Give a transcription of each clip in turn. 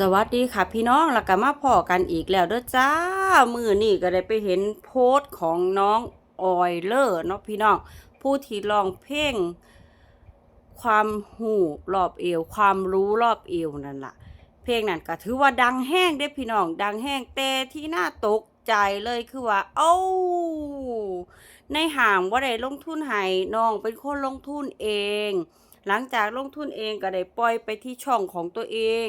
สวัสดีค่ะพี่น้องแล้วก็มาพอกันอีกแล้วเด้อจ้า มือนี่ก็ได้ไปเห็นโพสต์ของน้องออยเลอร์เนาะพี่น้อง ผู้ที่ร้องเพลงความหูรอบเอว ความรู้รอบเอวนั่นล่ะ เพลงนั้นก็ถือว่าดังแห้งได้พี่น้อง ดังแห้งแต่ที่น่าตกใจเลยคือว่า เอ้าในห่างว่าได้ลงทุนให้น้องเป็นคนลงทุนเองหลังจากลงทุนเองก็ได้ปล่อยไปที่ช่องของตัวเอง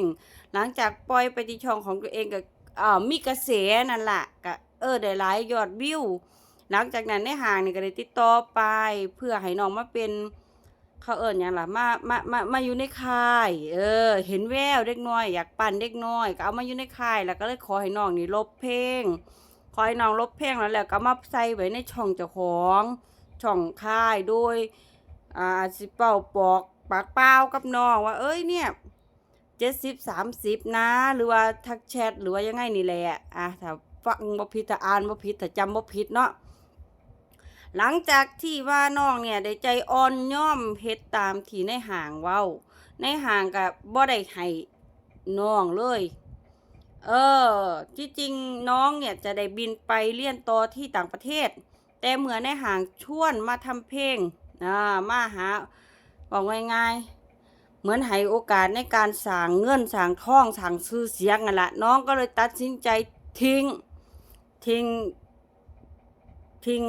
หลังจากปล่อยไปที่ช่องของตัวเองก็อ่ามีกระแสนั่นแหละก็เออได้หลายยอดวิว หลังจากนั้นในห่างนี่ก็ได้ติดต่อไป เพื่อให้น้องมาเป็นเขาเอิญอย่างล่ะมามามามาอยู่ในค่าย เออ เห็นแววเด็กน้อย อยากปั่นเด็กน้อยก็เอามาอยู่ในค่ายแล้วก็เลยขอให้น้องนี่ลบเพลงขอให้น้องลบเพลงแล้วแล้วก็มาใส่ไว้ในช่องเจ้าของช่องค่ายโดยอ่าสิเป่าปอกปากเปล่ากับน้องว่า เอ้ยเนี่ย เจ็ดสิบสามสิบนะ หรือว่าทักแชทหรือว่ายังไงนี่แหละอะถ้าฟังบ่ผิดถ้าอ่านบ่ผิดถ้าจำบ่ผิดเนาะหลังจากที่ว่าน้องเนี่ยได้ใจอ่อนย่อมเฮ็ดตามที่ในห่างเว้า ในห่างกับบ่ได้ให้น้องเลย เออที่จริงน้องเนี่ยจะได้บินไปเรียนต่อที่ต่างประเทศ แต่เหมือนในห่างชวนมาทำเพลงอ่ามาหาบอกง่ายๆ เหมือนให้โอกาสในการสร้างเงินสร้างทองสร้างชื่อเสียงนั่นแหละน้องก็เลยตัดสินใจทิ้งทิ้งทิ้ง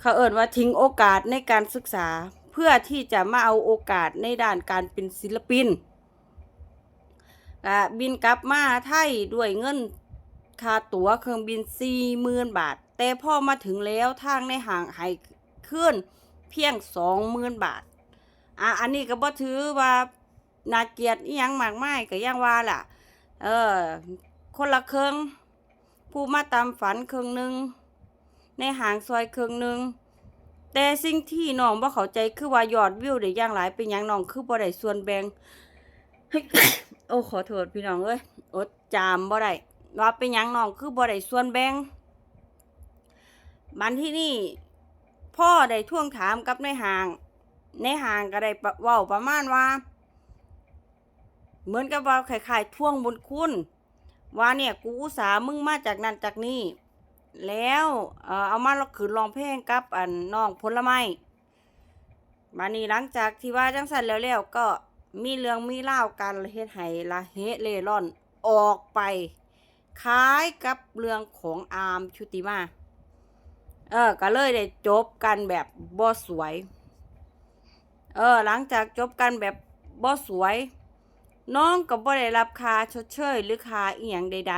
เขาเอ่นว่าทิ้งโอกาสในการศึกษาเพื่อที่จะมาเอาโอกาสในด้านการเป็นศิลปินบินกลับมาไทยด้วยเงินค่าตั๋วเครื่องบินสี่หมื่นบาท แต่พอมาถึงแล้วทางในห่างให้ขึ้นเพียงสองหมื่นบาท อะอันนี้ก็บ่ถือว่านาเกียดอีหยังมากมายก็ยังว่าล่ะ เออ คนละเครื่องผู้มาตามฝันเครื่องหนึ่งในหางซอยเครื่องหนึ่งแต่สิ่งที่น้องบ่เข้าใจคือว่ายอดวิวได้อย่างหลายเป็นหยังน้องคือบ่ได้ส่วนแบ่ง โอ้ขอโทษพี่น้องเอ้ยอดจามบ่ได้ว่าเป็นหยังน้องคือบ่ได้ส่วนแบ่งบันที่นี่พ่อได้ท่วงถามกับในหาง ในห่างก็ได้เว้าประมาณว่า เหมือนกับว่าคล้ายๆท่วงบุญคุณ ว่าเนี่ยกูอุตส่าห์มึงมาจากนั่นจากนี่แล้วเอ่อเอาขืนร้องเพลงกับอันน้องผลไม้มานี่หลังจากที่ว่าจังสันแล้วแล้วก็มีเรื่องมีเล่ากันเฮ็ดให้ละเฮเล่ร่อนออกไปคล้ายกับเรื่องของอาร์มชุติมา เออ ก็เลยได้จบกันแบบบ่สวย เออ หลังจากจบกันแบบบ่สวย น้องก็บ่ได้รับค่าชดเชยหรือค่าอีหยังใด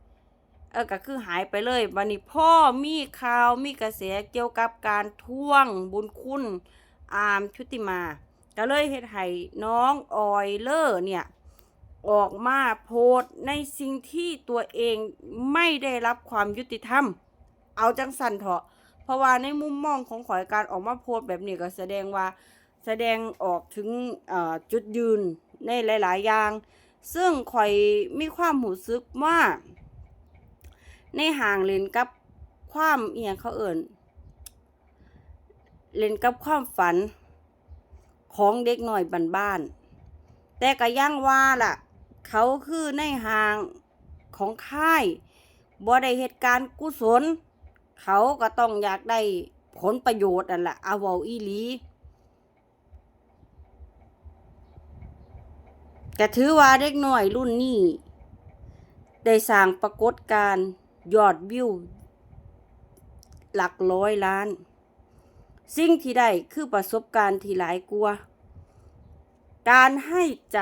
ๆ เออก็คือหายไปเลยวันนี้พ่อมีข่าวมีกระแสเกี่ยวกับการท่วงบุญคุณอาร์มชุติมาก็เลยเฮ็ดให้น้องออยเลอร์เนี่ย ออกมาโพสในสิ่งที่ตัวเองไม่ได้รับความยุติธรรม เอาจังสันเถอะเพราะว่าในมุมมองของข่อยการออกมาโพสแบบนี้ก็แสดงว่า แสดงออกถึงจุดยืนในหลาย ๆ อย่าง ซึ่งข่อยมีความหูซึกว่า ในห่างเล่นกับความเอียงเขาเอิ่นเล่นกับความฝันของเด็กหน่อยบ้านๆแต่ก็ยังว่าล่ะ เขาคือในห่างของค่ายบ่ได้เหตุการณ์กุศล เขาก็ต้องอยากได้ผลประโยชน์นั่นแหละเอาเวอีลี แต่ถือว่าเด็กน้อยรุ่นนี้ ได้สร้างปรากฏการยอดวิว หลักร้อยล้าน สิ่งที่ได้คือประสบการณ์ที่หลายกลัว การให้ใจ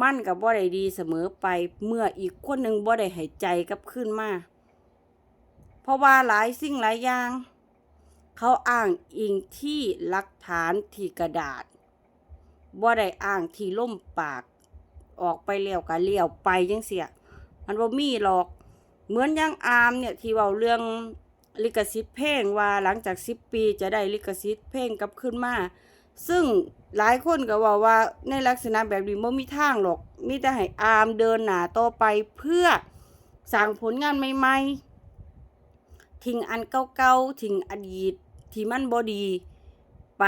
มั่นกับบ่ได้ดีเสมอไปเมื่ออีกคนหนึ่งบ่ได้ให้ใจกับขึ้นมา เพราะว่าหลายสิ่งหลายอย่าง เขาอ้างอิงที่หลักฐานที่กระดาษ บ่ได้อ้างที่ล่มปาก ออกไปแล้วก็เลี้ยวไปจังเสียมันบ่มีหรอก เหมือนอยังอามเนี่ยที่เว้าเรื่องลิขสิทธิ์เพลงว่าหลังจาก10ปีจะได้ลิขสิทธิ์เพลงกลับขึ้นมา ซึ่งหลายคนก็ว่าว่าในลักษณะแบบนี้บ่มีทางหรอก มีแต่ให้อามเดินหน้าต่อไปเพื่อสร้างผลงานใหม่ๆ ทิ้งอันเก่าๆ ทิ้งอดีตที่มันบ่ดีไป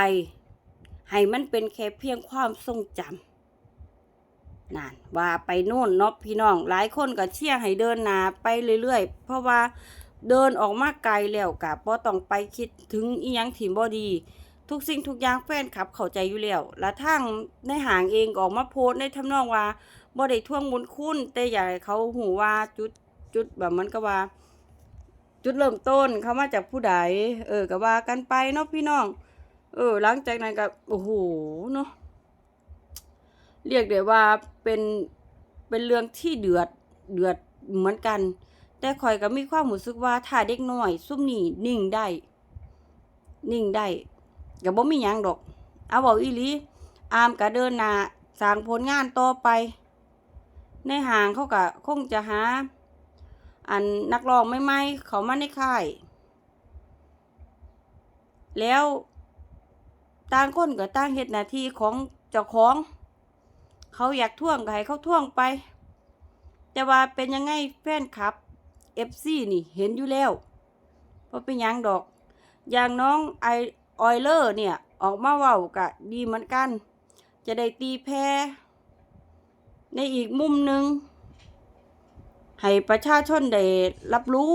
ให้มันเป็นแค่เพียงความทรงจนั่นว่าไปนู่นเนาะพี่น้อง หลายคนก็เชี่ยให้เดินหนาไปเรื่อยๆ เพราะว่าเดินออกมาไกลแล้วกะบ่ต้องไปคิดถึงอียังที่บ่ดี ทุกสิ่งทุกอย่างแฟนคลับเข้าใจอยู่แล้วและทางในห่างเองก็ออกมาโพสในทำนองว่าบ่ได้ท่วงบุญคุณแต่อยากให้เขาหูว่าจุดจุดแบบมันก็ว่า จุดเริ่มต้นเขามาจากผู้ใดเออก็ว่ากันไปเนาะพี่น้อง เออหลังจากนั้นก็โอ้โหเนาะเรียกได้ว่าเป็นเป็นเรื่องที่เดือดเดือดเหมือนกัน แต่ข่อยก็มีความรู้สึกว่าถ้าเด็กน้อยซุ่มนี่นิ่งได้ นิ่งได้ก็บ่มีหยังดอก เอาเว้าอีลีอามก็เดินหน้าสร้างผลงานต่อไป ในห่างเขาก็คงจะหา อันนักร้องใหม่เขามาในค่าย แล้ว ต่างคนก็ต่างเฮ็ดหน้าที่ของเจ้าของ เขาอยากท่วงก็ให้เขาท่วงไป แต่ว่าเป็นยังไงแฟนคลับ FC นี่เห็นอยู่แล้วว่าเป็นยังดอก อย่างน้องไอออยเลอร์เนี่ยออกมาเว้าก็ดีเหมือนกัน จะได้ตีแพ้ในอีกมุมหนึ่งให้ประชาชนได้รับรู้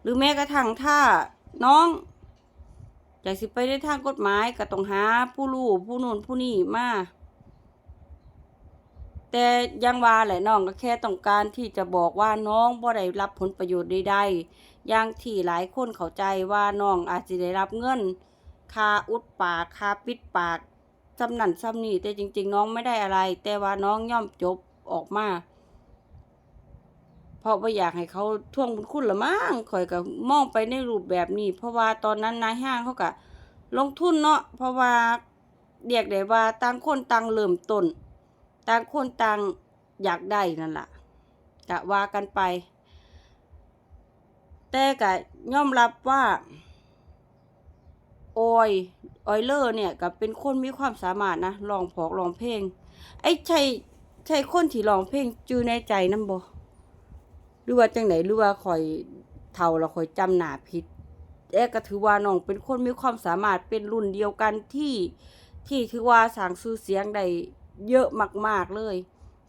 หรือแม้กระทั่งถ้าน้อง อยากสิไปในทางกฎหมายก็ต้องหาผู้รู้ผู้นู่นผู้นี่มาแต่ยังว่าแหละน้องก็แค่ต้องการที่จะบอกว่าน้องบ่ได้รับผลประโยชน์ใดๆอย่างที่หลายคนเข้าใจว่าน้องอาจจะได้รับเงินค่าอุดปากค่าปิดปากจำนั่นจำนี่แต่จริง ๆ น้องไม่ได้อะไร แต่ว่าน้องย่อมจบออกมา เพราะว่าอยากให้เขาท่วงบุญคุณละมั้งข่อยก็มองไปในรูปแบบนี้ เพราะว่าตอนนั้นนายห้างเขาก็ลงทุนเนาะเพราะว่าเรียกได้ว่าต่างคนต่างเริ่มต้นต่างคนต่างอยากได้นั่นล่ะกะว่ากันไป แต่กะยอมรับว่าโอยออยเลอร์เนี่ยก็เป็นคนมีความสามารถนะร้องพอกร้องเพลง ไอ้ใช่ใช่คนที่ร้องเพลงจือในใจนำบ่ หรือว่าจังไหนหรือว่าข่อยเท่าแล้วข่อยจำหนาผิดแต่ก็ถือว่าน้องเป็นคนมีความสามารถเป็นรุ่นเดียวกันที่ที่ถือว่าสร้างชื่อเสียงได้เยอะมาก ๆเลย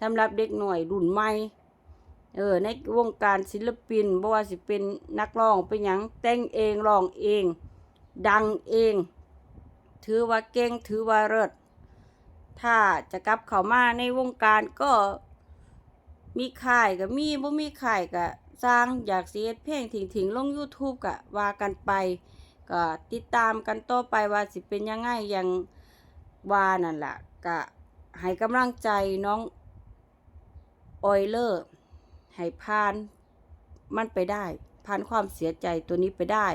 สำหรับเด็กหน่อยรุ่นใหม่เออในวงการศิลปินบ่ว่าสิเป็นนักร้องเป็นหยังแต่งเองร้องเอง ดังเอง ถือว่าเก่งถือว่าเลิศถ้าจะกลับเข้ามาในวงการก็ มีค่ายก็มีบ่มีค่ายก็สร้างอยากสิเฮ็ดเพลงถิงๆลง YouTube ก็ว่ากันไป ก็ติดตามกันต่อไปว่าสิเป็นยังไงอย่างว่านั่นล่ะก็ให้กำลังใจน้องออยเลอร์ให้ผ่านมันไปได้ผ่านความเสียใจตัวนี้ไปได้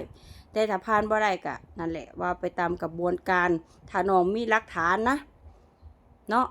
แต่ถ้าผ่านบ่ได้ก็นั่นแหละว่าไปตามกระบวนการถ้าน้องมีหลักฐานนะ เนาะ